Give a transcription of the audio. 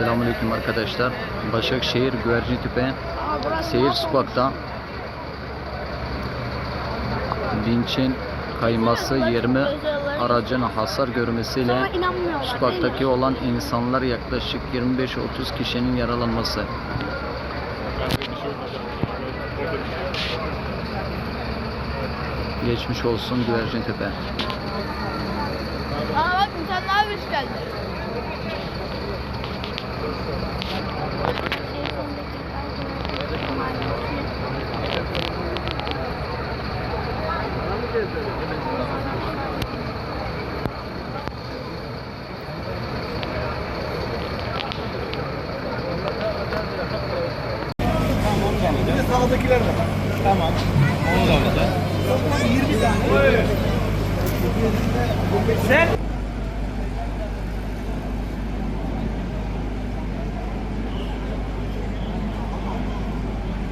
Selamünaleyküm arkadaşlar. Başakşehir Güvercintepe Aa, burası Seyir. Sokak'ta vinçin kayması 20 aracın hasar görmesiyle sokaktaki olan insanlar yaklaşık 25-30 kişinin yaralanması. Geçmiş olsun Güvercintepe. Aa bak daha virüs geldi. Sağdakiler de. Tamam. Onu da alacağız. 20 tane. Sen